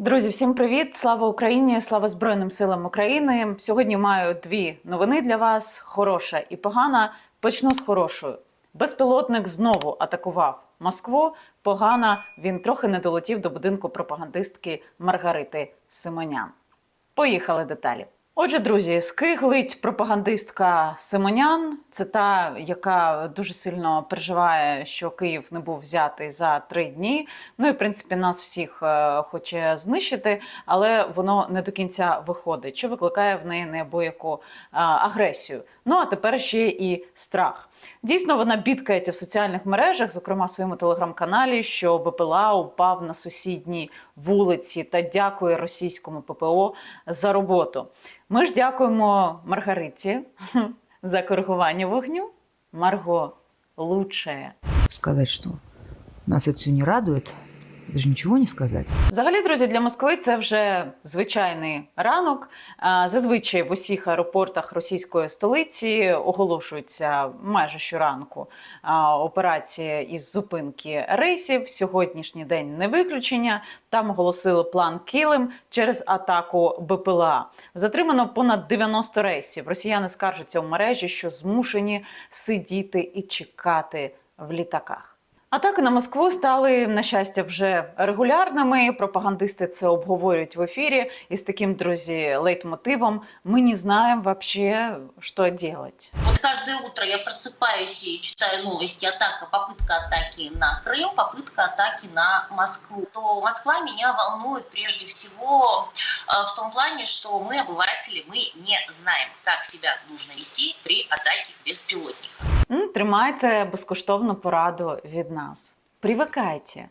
Друзі, всім привіт! Слава Україні! Слава Збройним силам України! Сьогодні маю дві новини для вас: хороша і погана. Почну з хорошою. Безпілотник знову атакував Москву. Погана він трохи не долетів до будинку пропагандистки Маргарити Симонян. Поїхали деталі. Отже, друзі, скиглить пропагандистка Симонян. Це та, яка дуже сильно переживає, що Київ не був взятий за три дні. Ну і в принципі нас всіх е, хоче знищити, але воно не до кінця виходить, що викликає в неї неабияку е, агресію. Ну а тепер ще і страх. Дійсно, вона бідкається в соціальних мережах, зокрема в своєму телеграм-каналі, що БПЛА упав на сусідній вулиці та дякує російському ППО за роботу. Ми ж дякуємо Маргариті за коригування вогню. Марго лучше. сказать, что нас это не радует, это же ничего не сказать. Взагалі, друзі, для Москви це вже звичайний ранок. Зазвичай в усіх аеропортах російської столиці оголошуються майже щоранку а, операції із зупинки рейсів. Сьогоднішній день не виключення. Там оголосили план Килим через атаку БПЛА. Затримано понад 90 рейсів. Росіяни скаржаться у мережі, що змушені сидіти і чекати в літаках. Атаки на Москву стали на щастя вже регулярними. Пропагандисти це обговорюють в ефірі із таким друзі лейтмотивом. Ми не знаємо вообще, що робити. Вот каждое утро я просыпаюсь и читаю новости. Атака, попытка атаки на Крым, попытка атаки на Москву. То Москва меня волнует прежде всего э, в том плане, что мы, обыватели, мы не знаем, как себя нужно вести при атаке беспилотника. Тримайте безкоштовну пораду від нас. Привикайте.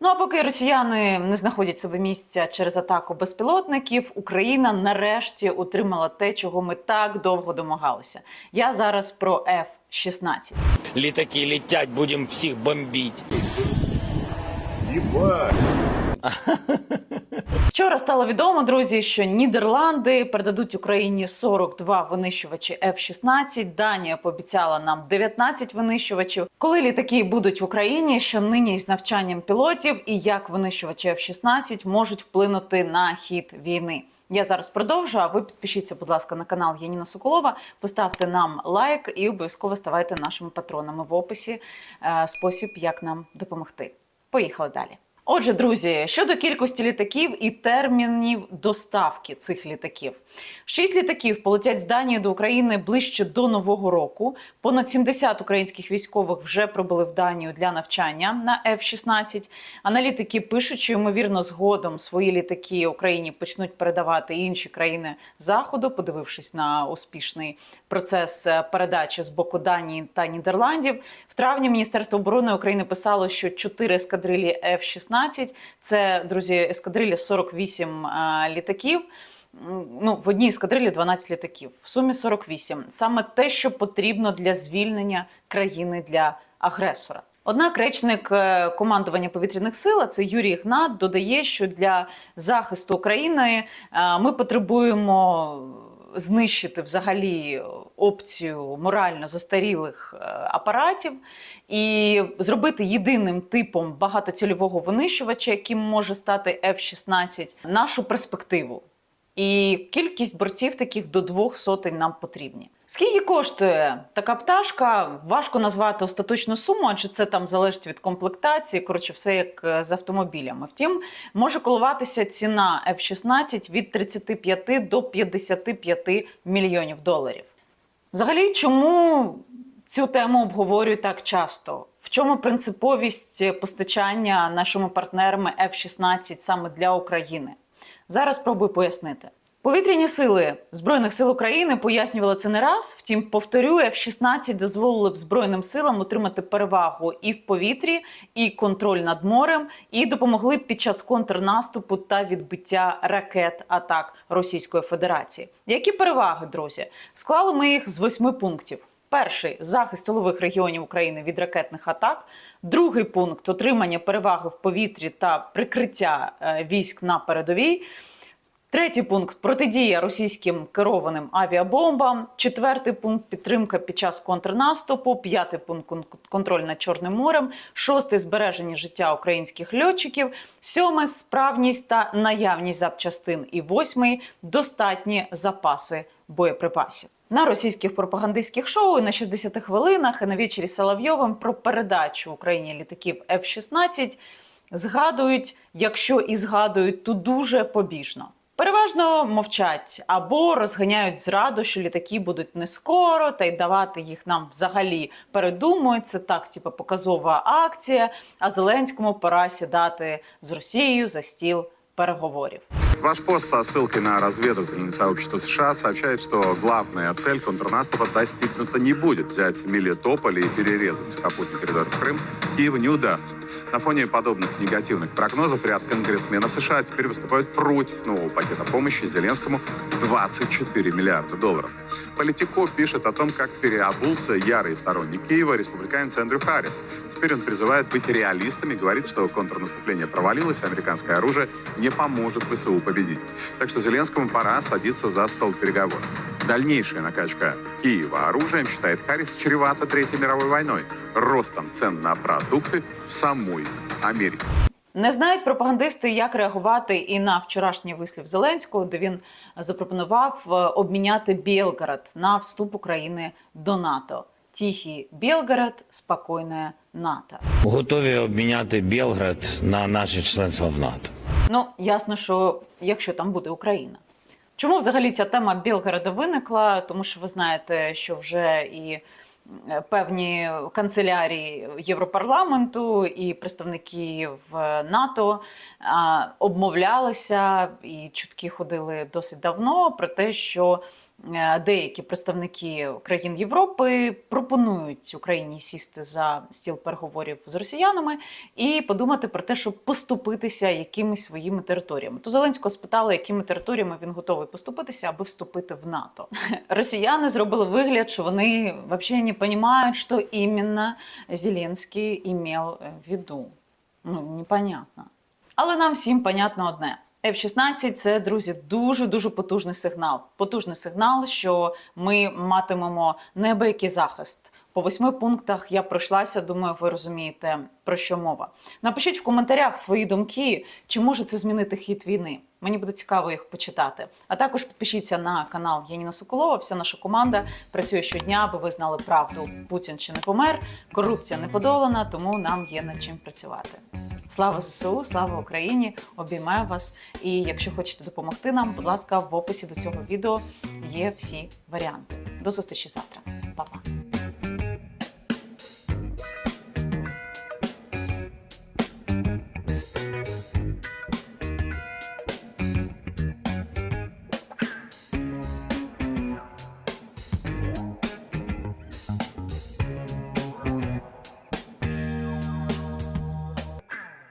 Ну а поки росіяни не знаходять собі місця через атаку безпілотників, Україна нарешті отримала те, чого ми так довго домагалися. Я зараз про F-16. Літаки летять, будемо всіх бомбити. Вчора стало відомо, друзі, що Нідерланди передадуть Україні 42 винищувачі F-16. Данія пообіцяла нам 19 винищувачів. Коли літаки будуть в Україні, що нині із навчанням пілотів і як винищувачі F-16 можуть вплинути на хід війни. Я зараз продовжу. А ви підпишіться, будь ласка, на канал Яніна Соколова, поставте нам лайк і обов'язково ставайте нашими патронами в описі. е, Спосіб, як нам допомогти. Поїхали далі. Отже, друзі, щодо кількості літаків і термінів доставки цих літаків, шість літаків полетять з Данії до України ближче до нового року. Понад 70 українських військових вже прибули в Данію для навчання на F-16. Аналітики пишуть, що ймовірно згодом свої літаки Україні почнуть передавати інші країни заходу, подивившись на успішний процес е, передачі з боку Данії та Нідерландів. В травні Міністерство оборони України писало, що чотири ескадрилі F-16 – це друзі, ескадрилі 48 е, літаків. Ну, в одній ескадрилі 12 літаків, в сумі 48. Саме те, що потрібно для звільнення країни для агресора. Однак речник е, командування повітряних сил, це Юрій Гнат, додає, що для захисту України е, ми потребуємо знищити взагалі опцію морально застарілих е, апаратів і зробити єдиним типом багатоцільового винищувача, яким може стати F-16, нашу перспективу. І кількість борців таких до двох сотень нам потрібні. Скільки коштує така пташка? Важко назвати остаточну суму, адже це там залежить від комплектації. Коротше, все як е, з автомобілями. Втім, може коливатися ціна F-16 від 35 до 55 мільйонів доларів. Взагалі, чому цю тему обговорюють так часто? В чому принциповість постачання нашими партнерами F-16 саме для України? Зараз спробую пояснити. Повітряні сили Збройних сил України пояснювали це не раз. Втім, повторюю, F-16 дозволили б Збройним силам отримати перевагу і в повітрі, і контроль над морем, і допомогли б під час контрнаступу та відбиття ракет атак Російської Федерації. Які переваги, друзі? Склали ми їх з восьми пунктів. Перший захист тилових регіонів України від ракетних атак. Другий пункт отримання переваги в повітрі та прикриття е, військ на передовій. Третій пункт протидія російським керованим авіабомбам. Четвертий пункт підтримка під час контрнаступу. П'ятий пункт контроль над Чорним морем. Шостий збереження життя українських льотчиків. Сьомий справність та наявність запчастин. І восьмий достатні запаси боєприпасів. На російських пропагандистських шоу і на 60 хвилинах і на вечері Соловйовим про передачу Україні літаків F-16 згадують, якщо і згадують, то дуже побіжно. Переважно мовчать або розганяють зраду, що літаки будуть не скоро, та й давати їх нам взагалі передумують. Це так, типу, показова акція. А Зеленському пора сідати з Росією за стіл переговорів. Ваш пост со ссылкой на разведывательное сообщество США сообщает, что главная цель контрнаступа достигнута не будет. Взять Мелитополь и перерезать сухопутный коридор в Крым Киеву не удастся. На фоне подобных негативных прогнозов ряд конгрессменов США теперь выступают против нового пакета помощи Зеленскому 24 миллиарда долларов. Политико пишет о том, как переобулся ярый сторонник Киева республиканец Эндрю Харрис. Теперь он призывает быть реалистами, говорит, что контрнаступление провалилось, а американское оружие не поможет ВСУ победить. Так что Зеленскому пора садиться за стол переговоров. Дальнейшая накачка Киева оружием, считает Харрис, чревата Третьей мировой войной, ростом цен на продукты в самой Америке. Не знають пропагандисти, як реагувати і на вчорашній вислів Зеленського, де він запропонував е, обміняти Білгород на вступ України до НАТО. Тихий Білгород, спокійне НАТО. Готові обміняти Білград на наше членство в НАТО. Ну ясно, що якщо там буде Україна. Чому взагалі ця тема Білгорода виникла? Тому що ви знаєте, що вже і е, певні канцелярії Європарламенту і представники в НАТО обмовлялися і чутки ходили досить давно про те, що е, деякі представники країн Європи пропонують Україні сісти за стіл переговорів з росіянами і подумати про те, щоб поступитися якимись своїми територіями. То Зеленського спитали, якими територіями він готовий поступитися, аби вступити в НАТО. Росіяни зробили вигляд, що вони взагалі не розуміють, що іменно Зеленський імел в виду. Ну, непонятно. Але нам всім понятно одне. F-16 – це, друзі, дуже дуже потужний сигнал. Потужний сигнал, що ми матимемо небоякий захист. По восьми пунктах я пройшлася. Думаю, ви розумієте про що мова. Напишіть в коментарях свої думки, чи може це змінити хід війни. Мені буде цікаво їх почитати. А також підпишіться на канал Яніна Соколова. Вся наша команда працює щодня, аби ви знали правду. Путін ще не помер, корупція не подолана, тому нам є над чим працювати. Слава ЗСУ, слава Україні! Обіймаю вас. І якщо хочете допомогти нам, будь ласка, в описі до цього відео є всі варіанти. До зустрічі завтра. Па-па!